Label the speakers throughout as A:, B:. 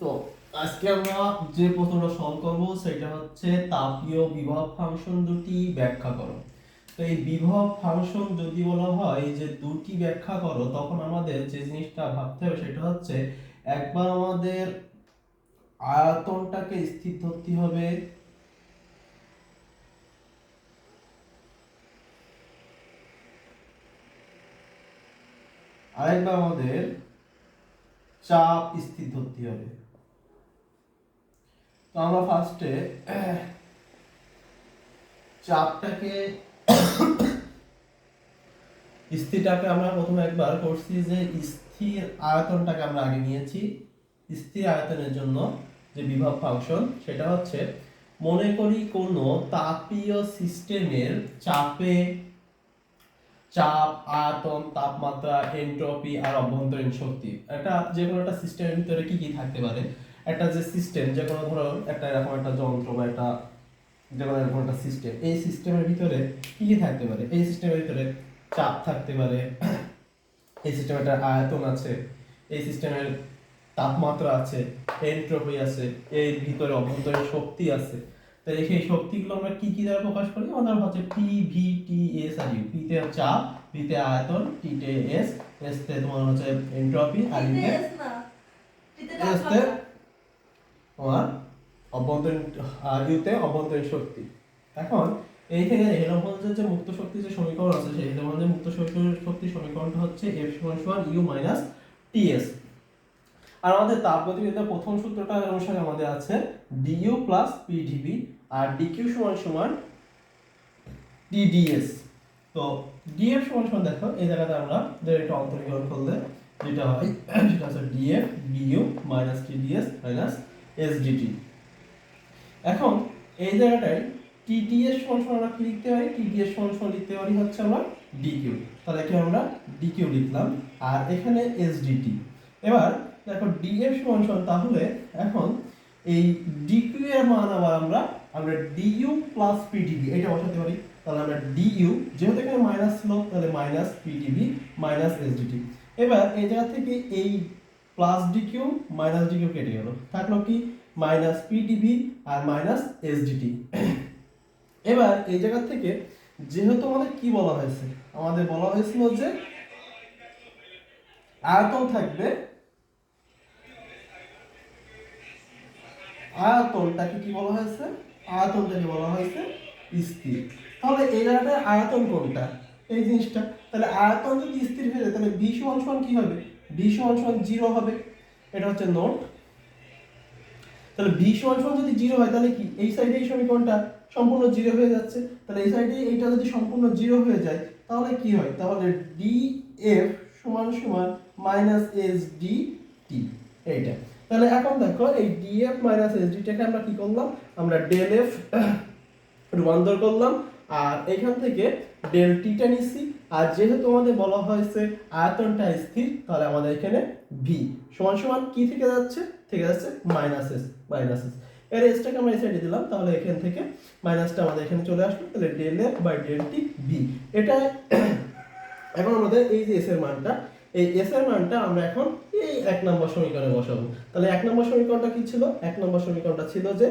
A: তো আজকে আমরা যে প্রশ্নটা সলভ করব সেটা হচ্ছে তাপীয় বিভব ফাংশন দুটি ব্যাখ্যা করো। তো এই বিভব ফাংশন যদি বলা হয় যে দুটি ব্যাখ্যা করো, তখন আমাদের যে জিনিসটা ভাবতে হবে সেটা হচ্ছে একবার আমাদের আয়তনটাকে স্থির ধরতে হবে। আরেকবার আমাদের চাপ স্থির ধরতে হবে। আমরা ফার্স্টে চাপটাকে, স্থিরটাকে আমরা প্রথমে একবার করছি যে স্থির আয়তনটাকে আমরা আগে নিয়েছি। স্থির আয়তনের জন্য যে বিভব ফাংশন, সেটা হচ্ছে মনে করি কোনো তাপীয় সিস্টেমের চাপে চাপ, আয়তন, তাপমাত্রা, এন্ট্রপি আর অভ্যন্তরীণ শক্তি। একটা যে কোনো একটা সিস্টেমের ভিতরে কি কি থাকতে পারে? একটা যে সিস্টেম যে কোনো ধরো একটা এরকম একটা যন্ত্র বা একটা যে কোনো এরকম একটা সিস্টেম এই সিস্টেমের ভিতরে কি কি থাকতে পারে? এই সিস্টেমের ভিতরে চাপ থাকতে পারে এই সিস্টেমে একটা আয়তন আছে এই সিস্টেমের তাপমাত্রা আছে এন্ট্রপি আছে এর ভিতরে অভ্যন্তরীণ শক্তি আছে। তাহলে সেই শক্তিগুলো আমরা কি কি দ্বারা প্রকাশ করি? আমাদের হচ্ছে পি ভি টি এস আর ইউ পি তে চাপ ভি তে আয়তন টি তে এস এস তে তোমার হচ্ছে এন্ট্রপি আর ইউ তে এস তে তোমার অভ্যন্তরীণ আর অভ্যন্তরীণ শক্তি। এখন এই থেকে হেলমহলজের যে মুক্ত শক্তি যে সমীকরণ আছে, সেই হেলমহলজের মুক্ত শক্তি- সমীকরণটা হচ্ছে এফ সমান সমান ইউ মাইনাস টিএস আর আমাদের তাপগতিবিদ্যার প্রথম সূত্রটা অনুসারে আমাদের আছে ডিইউ প্লাস পিডিবি আর ডিকিউ সমান সমান ডিডিএস তো ডিএফ সমান সমান দেখো, এই জায়গাতে আমরা এটা অন্তরীকরণ করলে যেটা হয়, সেটা হচ্ছে DF BU minus TDS minus SDT এখন এই জায়গাটায় টিডিএস সমান আমরা কি লিখতে পারি টিডিএস সমান সমান লিখতে পারি হচ্ছে আমরা ডিকিউ তাহলে এখানে আমরা ডিকিউ লিখলাম। আর এখানে এসডিটি এবার দেখো ডিএফ সমান সমান তাহলে এখন এই ডিকিউ এর মান আবার আমরা আমরা ডিইউ প্লাস পিডিবি এটা বসাতে পারি। তাহলে আমরা ডিইউ যেহেতু এখানে মাইনাস ছিল তাহলে মাইনাস পিডিবি মাইনাস এসডিটি এবার এই জায়গা থেকে এই প্লাস ডিকিউ মাইনাস ডিকিউ কেটে গেল। থাকল কি? মাইনাস পিডিবি আর মাইনাস এসডিটি এবার এই জায়গা থেকে যেহেতু আমাদের কি বলা হয়েছে? আমাদের বলা হয়েছিল যে আয়তন থাকবে আয়তনটাকে কি বলা হয়েছে? আয়তনটাকে বলা হয়েছে স্থির। তাহলে এই জায়গাটায় আয়তন কোনটা? এই জিনিসটা। তাহলে আয়তন যদি স্থির হয়ে যায়, তাহলে বি সমান সমান কি হবে? বি সমান সমান জিরো হবে, এটা হচ্ছে নোট। তাহলে বি সমান সমান যদি জিরো হয়, তাহলে কি? এই সাইডে এই সমীকরণটা সম্পূর্ণ জিরো হয়ে যাচ্ছে। তাহলে এই সাইডে এইটা যদি সম্পূর্ণ জিরো হয়ে যায়, তাহলে কি হয়? তাহলে ডি এফ সমান সমান মাইনাস এস ডি টি এইটা। তাহলে এখন দেখো, এই ডিএফ মাইনাস এস ডিটাকে আমরা কি করলাম? আমরা ডেল এফ রূপান্তর করলাম। আর এখান থেকে ডেল টিটা নিচ্ছি আর যেহেতু আমাদের বলা হয়েছে আয়তনটা স্থির, তাহলে আমাদের এখানে ভি সমান সমান কি থেকে যাচ্ছে? থেকে যাচ্ছে মাইনাস এস মাইনাস এস এর এসটাকে আমরা এই সাইডে দিলাম, তাহলে এখান থেকে মাইনাসটা আমাদের এখানে চলে আসলো, তাহলে del F by del T V এটা এখন আমাদের এই যে এস এর মানটা, এই এস এর মানটা আমরা এখন এই এক নম্বর সমীকরণে বসাবো। তাহলে এক নম্বর সমীকরণটা কি ছিল? এক নম্বর সমীকরণটা ছিল যে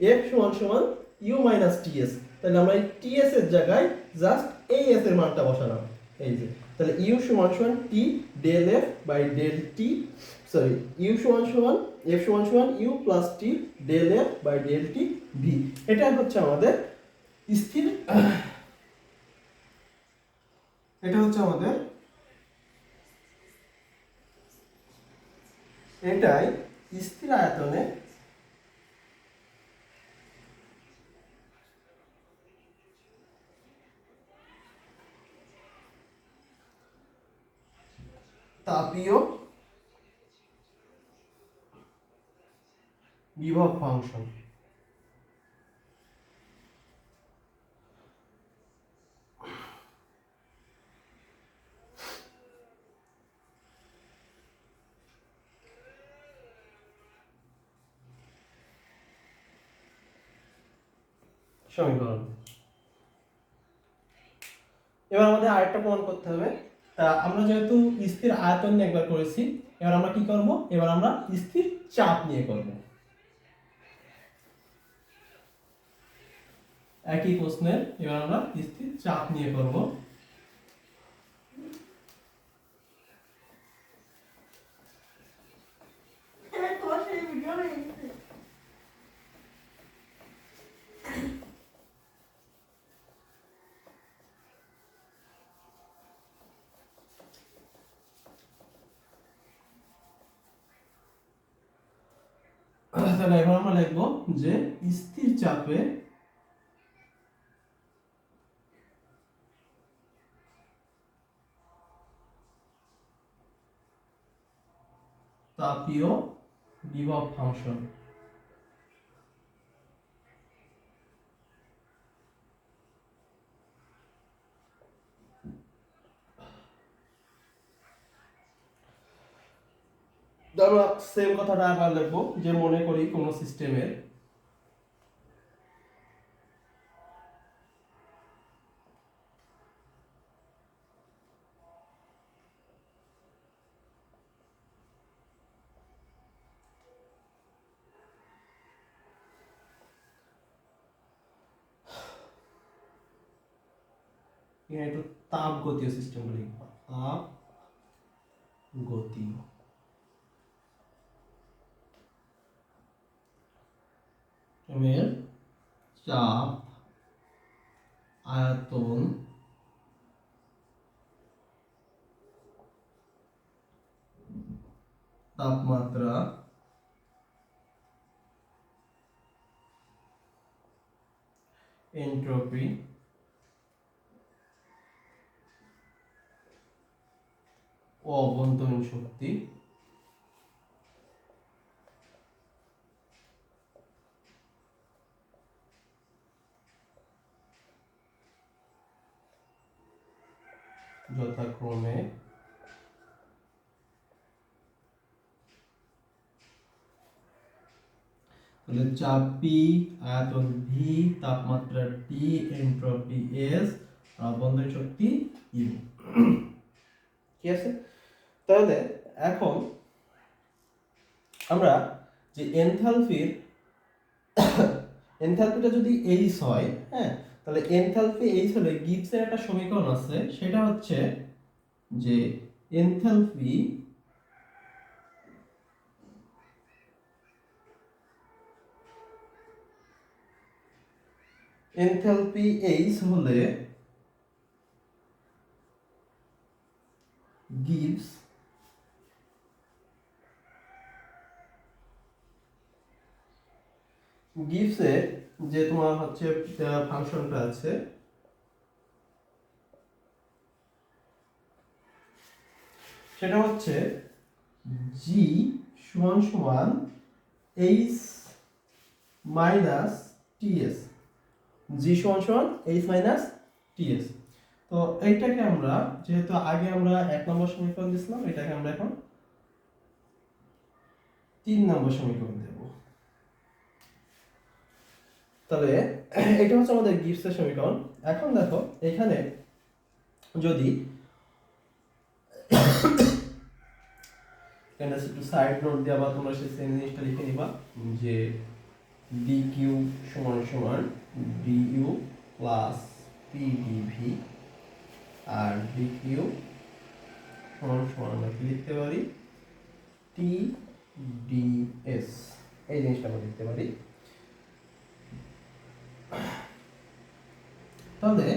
A: এফ সমান সমান ইউ মাইনাস টিএস তাহলে আমরা এই টিএস এর জায়গায় জাস্ট এই এস এর মানটা বসালাম। এই যে, তাহলে ইউ সমান সমান T del F by del T sorry U সমান সমান এফ সমান সমান U plus T del F by del T V এটা হচ্ছে আমাদের স্থির, এটা হচ্ছে আমাদের এটাই স্থির আয়তনে তাপীয় বিভব ফাংশন। সমীকরণ। এবার আমাদের আরেকটা প্রমাণ করতে হবে। তা আমরা যেহেতু স্থির আয়তন নিয়ে একবার করেছি, এবার আমরা কি করব? এবার আমরা স্থির চাপ নিয়ে করব। একই প্রশ্নের এবার আমরা স্থির চাপ নিয়ে করব
B: তোমার সাথে ভিডিও বানিয়েছে
A: তাহলে এবার আমরা লিখব যে স্থির চাপে তাপীয় বিভব ফাংশন। আমরা সেম কথাটা আবার লিখব যে মনে করি কোনো সিস্টেমের একটু তাপ গতীয় সিস্টেম লিখব তাপ গতীয় এর চাপ আয়তন তাপমাত্রা এন্ট্রপি ও অভ্যন্তরীণ শক্তি যথাক্রমে তাহলে চাপ পি আয়তন ভি তাপমাত্রা টি এন্ট্রপি এস শক্তি ইউ ঠিক আছে? তাহলে এখন আমরা যে এনথালপির এনথালপিটা যদি এইচ হয় হ্যাঁ তাহলে এনথালপি এইচ হলে গিবসের একটা সমীকরণ আছে, সেটা হচ্ছে যে এনথালপি এনথালপি এইচ হলে গিবস গিবসের যে তোমার হচ্ছে ফাংশনটা আছে। সেটা হচ্ছে জি সমান সমান এইচ মাইনাস টিএস জি সমান সমান এইচ মাইনাস টিএস তো এইটাকে আমরা, যেহেতু আগে আমরা এক নম্বর সমীকরণ দিয়েছিলাম, এটাকে আমরা এখন তিন নম্বর সমীকরণ দেব তাহলে এটা হচ্ছে আমাদের গিবসের সমীকরণ। এখন দেখো, এখানে যদি একটু সাইড নোট দেওয়া বা তোমরা সেই সেম জিনিসটা লিখে নিবা, যে ডি কিউ সমান সমান D U plus P DV আর ডি কিউ সমান সমান আমরা কি লিখতে পারি? টি ডিএস এই জিনিসটা আমরা লিখতে পারি। তাহলে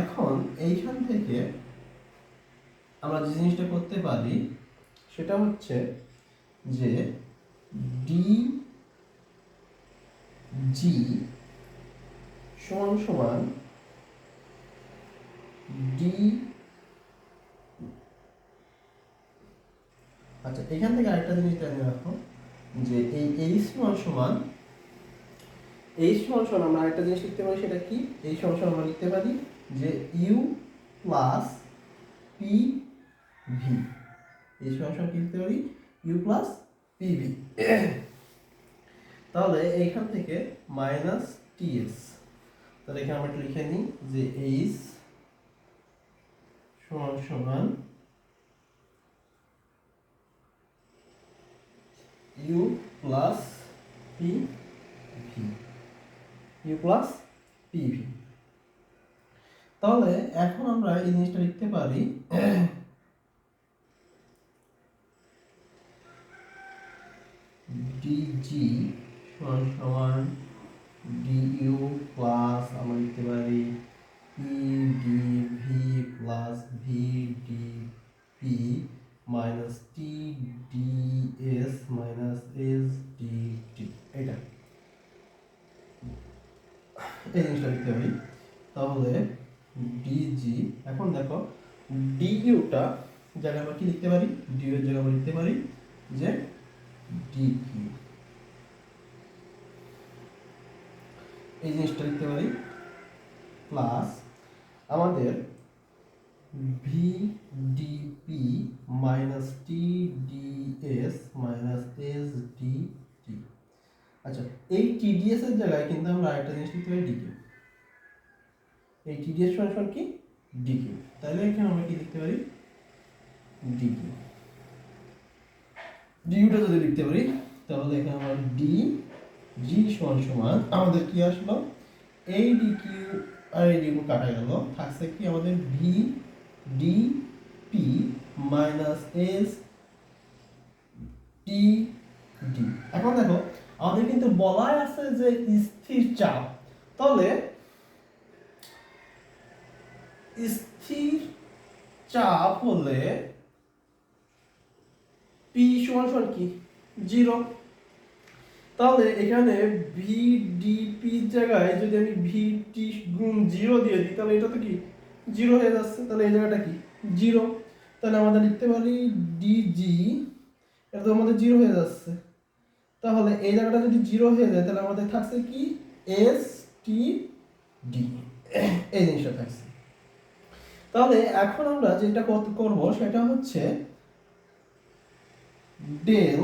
A: এখন এইখান থেকে আমরা যে জিনিসটা করতে পারি, সেটা হচ্ছে যে ডি জি সমান সমান ডি আচ্ছা এখান থেকে আরেকটা জিনিস জানিয়ে রাখো, যে এই এইচ সমান সমান এইচ সমান আমরা আরেকটা জিনিস লিখতে পারি, সেটা কি? এই সমান আমরা লিখতে পারি যে ইউ প্লাস পি ভি এই সমান কি লিখতে পারি? ইউ প্লাস পি ভি তাহলে এইখান থেকে মাইনাস টিএস তাহলে এখানে আমরা একটু লিখে নিই যে এইচ সমান সমান U plus P V U plus P V তাহলে এখন আমরা এই জিনিসটা লিখতে পারি ডিজি সমান সমান ডিইউ প্লাস আমরা লিখতে পারি E D V plus V D P minus T D S minus S D T এটা। এই জিনিসটা লিখতে পারি। তাহলে ডিজি এখন দেখো ডিইউটা জায়গায় আমরা কি লিখতে পারি? ডিইউ এর জায়গায় আমরা লিখতে পারি যে ডিকিউ এই জিনিসটা লিখতে পারি। প্লাস আমাদের V DP minus T DS minus S D আচ্ছা এই টিডিএস এর জায়গায় কিন্তু আমরা আরেকটা জিনিস লিখতে পারি ডিকিউ এই টিডিএস সমান কি? ডিকিউ তাহলে এখানে আমরা কি লিখতে পারি? ডিকিউ ডিউটা যদি লিখতে পারি, তাহলে এখানে আমরা ডি জি সমান সমান আমাদের কি আসলো? এই ডি কিউ আর এই ডিউ কাটা গেল। থাকছে কি আমাদের V D P minus S T D এখন দেখো আমাদের কিন্তু বলাই আছে যে স্থির চাপ। তাহলে স্থির চাপ হলে পি সমান সমান কি? জিরো। তাহলে এখানে ভি ডিপি জায়গায় যদি আমি ভি টি গুণ জিরো দিয়ে দিই, তাহলে এটা তো কি? জিরো হয়ে যাচ্ছে। তাহলে এই জায়গাটা কি? জিরো। তাহলে আমাদের লিখতে পারি ডিজি এটা তো আমাদের জিরো হয়ে যাচ্ছে। তাহলে এই জায়গাটা যদি জিরো হয়ে যায়, তাহলে আমাদের থাকছে কি? এস টি ডি এই জিনিসটা থাকছে। তাহলে এখন আমরা যেটা করব, সেটা হচ্ছে ডেল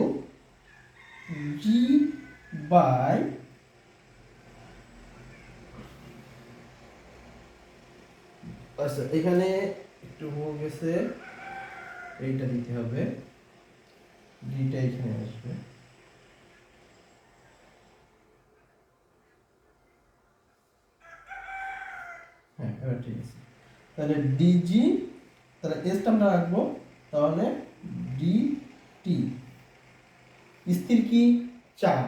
A: জি বাই আচ্ছা এখানে একটু ভুল গেছে। এইটা দিতে হবে। ডিটা এখানে আসবে। হ্যাঁ এবার ঠিক আছে। তাহলে ডিজি তাহলে এসটা আমরা রাখব, তাহলে ডি টি স্থির কি? চাপ।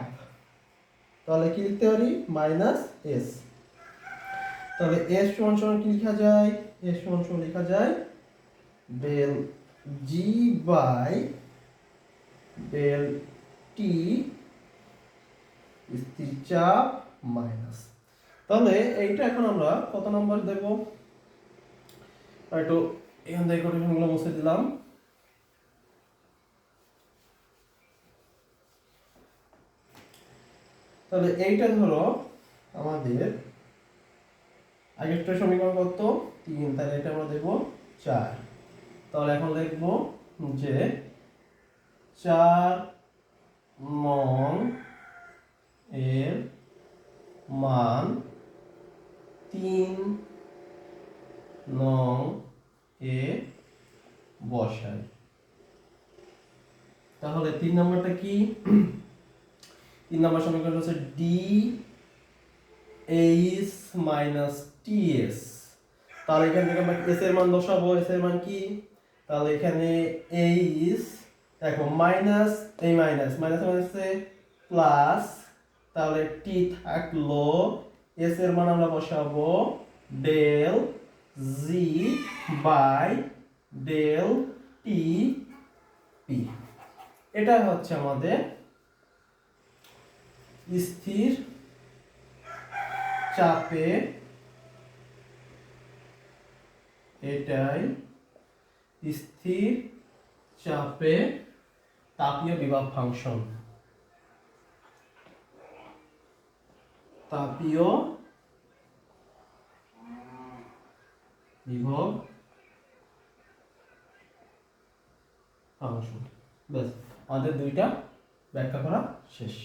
A: তাহলে কি লিখতে পারি? মাইনাস এস তাহলে এস সমান সমান কি লেখা যায়? এস সমান সমান লেখা যায় del G by del T স্থির চাপ মাইনাস তাহলে এইটা এখন আমরা কত নম্বর দেব একটু এখান থেকে কোটেশনগুলো মুছে দিলাম। তাহলে এইটা ধরো আমাদের আগেরটা সমীকরণ কত? তিন, তাহলে এটা আমরা দেবো চার। তাহলে এখন লিখব যে চার নং এর মান তিন নং এ বসাই। তাহলে তিন নম্বরটা কি? তিন নম্বর সমীকরণ হচ্ছে D H minus T S তাহলে এখান থেকে আমরা এস এর মান বসাবো। এস এর মান কি? তাহলে এখানে এইচ দেখো মাইনাস এই মাইনাস মাইনাস মাইনাসে প্লাস তাহলে টি থাকল এস এর মান আমরা বসাবো del G by del T P এটা হচ্ছে আমাদের স্থির চাপে এটাই স্থির চাপে তাপীয় বিভব ফাংশন। তাপীয় বিভব আমাদের দুইটা ব্যাখ্যা করা শেষ।